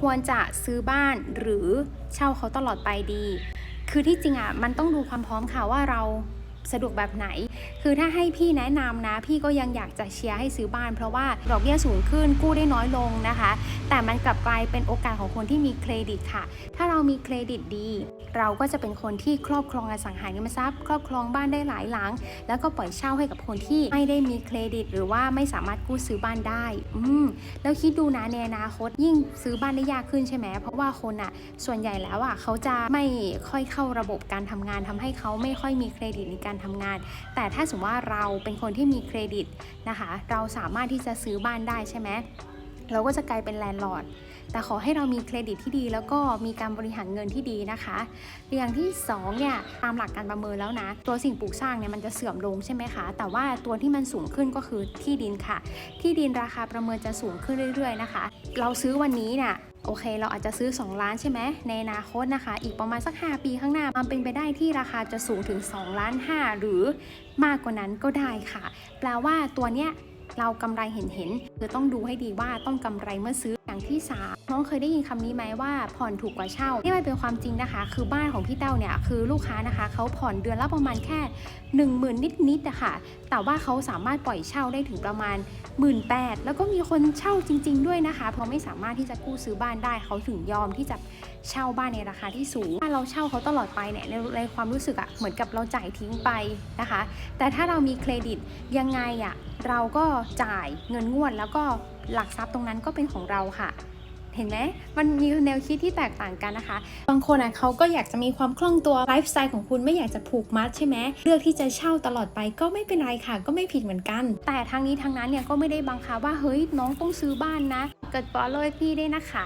ควรจะซื้อบ้านหรือเช่าเขาตลอดไปดี คือที่จริงอะมันต้องดูความพร้อมค่ะว่าเรา สะดวกแบบไหน คือถ้าให้พี่แนะนำนะ พี่ก็ยังอยากจะเชียร์ให้ซื้อบ้าน เพราะว่าดอกเบี้ยสูงขึ้นกู้ได้น้อยลงนะคะ แต่มันกลับกลายเป็นโอกาสของคนที่มีเครดิตค่ะ ถ้าเรามีเครดิตดี เราก็จะเป็นคนที่ครอบครองอสังหาริมทรัพย์ ครอบครองบ้านได้หลายหลัง แล้วก็ปล่อยเช่าให้กับคนที่ไม่ได้มีเครดิต หรือว่าไม่สามารถกู้ซื้อบ้านได้ อืมแล้วคิดดูนะในอนาคตยิ่งซื้อบ้านได้ยากขึ้นใช่ไหมเพราะว่าคนอะ ส่วนใหญ่แล้วอะเขาจะไม่ค่อยเข้าระบบการทำงานทำให้เขาไม่ค่อยมีเครดิตในการทำงาน แต่ถ้าสมมติว่าเราเป็นคนที่มีเครดิตนะคะ เราสามารถที่จะซื้อบ้านได้ใช่ไหมเราก็จะกลายเป็นแลนด์ลอร์ด แต่ขอให้เรามีเครดิตที่ดี แล้วก็มีการบริหารเงินที่ดีนะคะอย่างที่สองเนี่ยตามหลักการประเมินแล้วนะ ตัวสิ่งปลูกสร้างเนี่ยมันจะเสื่อมลงใช่ไหมคะ แต่ว่าตัวที่มันสูงขึ้นก็คือที่ดินค่ะ ที่ดินราคาประเมินจะสูงขึ้นเรื่อย ๆนะคะ เราซื้อวันนี้เนี่ยโอเค เราอาจจะซื้อ 2 ล้านใช่ไหม ในอนาคตนะคะ อีกประมาณสัก 5 ปีข้างหน้า มันเป็นไปได้ที่ราคาจะสูงถึง 2 ล้าน 5 หรือมากกว่านั้นก็ได้ค่ะ แปลว่าตัวเนี้ยเรากำไรเห็นเห็นคือต้องดูให้ดีว่าต้องกำไรเมื่อซื้อ ที่สามน้องเคยได้ยินคำนี้ไหมว่าผ่อนถูกกว่าเช่า นี่มันเป็นความจริงนะคะ คือบ้านของพี่เต้าเนี่ยคือลูกค้านะคะเขาผ่อนเดือนละประมาณแค่ 1 0,000 นิดๆอะค่ะ แต่ว่าเขาสามารถปล่อยเช่าได้ถึงประมาณ 1 8ื่นแล้วก็มีคนเช่าจริง ๆ ด้วยนะคะเพราะไม่สามารถที่จะกู้ซื้อบ้านได้เขาถึงยอมที่จะเช่าบ้านในราคาที่สูงถ้าเราเช่าเขาตลอดไปเนี่ยในในความรู้สึกอะเหมือนกับเราจ่ายทิ้งไปนะคะ แต่ถ้าเรามีเครดิตยังไงอะเราก็จ่ายเงินงวดแล้วก็หลักทรัพย์ตรงนั้นก็เป็นของเราค่ะเห็นไหม มันมีแนวคิดที่แตกต่างกันนะคะ บางคนอะเขาก็อยากจะมีความคล่องตัวไลฟ์สไตล์ของคุณไม่อยากจะผูกมัดใช่ไหม เลือกที่จะเช่าตลอดไปก็ไม่เป็นไรค่ะ ก็ไม่ผิดเหมือนกัน แต่ทางนี้ทางนั้นเนี่ยก็ไม่ได้บังคับว่าเฮ้ยน้องต้องซื้อบ้านนะ เกิดปอเล่พี่ได้นะคะ